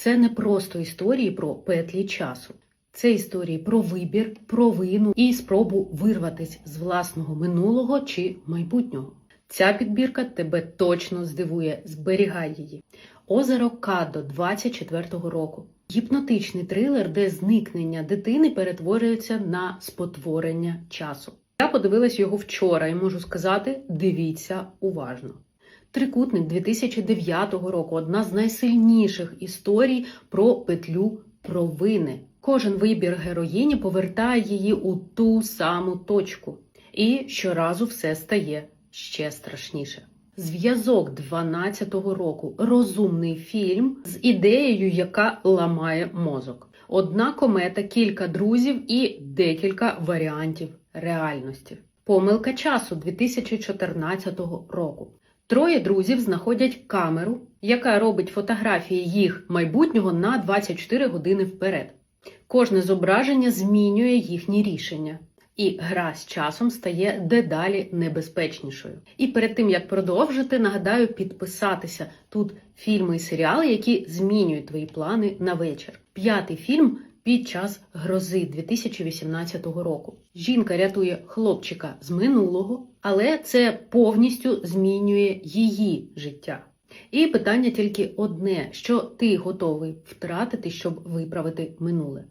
Це не просто історії про петлі часу. Це історії про вибір, провину і спробу вирватися з власного минулого чи майбутнього. Ця підбірка тебе точно здивує, зберігай її. Озеро Кадо 24-го року. Гіпнотичний трилер, де зникнення дитини перетворюється на спотворення часу. Я подивилась його вчора і можу сказати: дивіться уважно. Трикутник 2009 року одна з найсильніших історій про петлю провини. Кожен вибір героїні повертає її у ту саму точку, і щоразу все стає ще страшніше. Зв'язок 12-го року розумний фільм з ідеєю, яка ламає мозок. Одна комета, кілька друзів і декілька варіантів реальності. Помилка часу 2014 року. Троє друзів знаходять камеру, яка робить фотографії їх майбутнього на 24 години вперед. Кожне зображення змінює їхні рішення, і гра з часом стає дедалі небезпечнішою. І перед тим як продовжити, нагадаю підписатися тут фільми і серіали, які змінюють твої плани на вечір. П'ятий фільм під час грози 2018 року. Жінка рятує хлопчика з минулого, але це повністю змінює її життя. І питання тільки одне: що ти готовий втратити, щоб виправити минуле?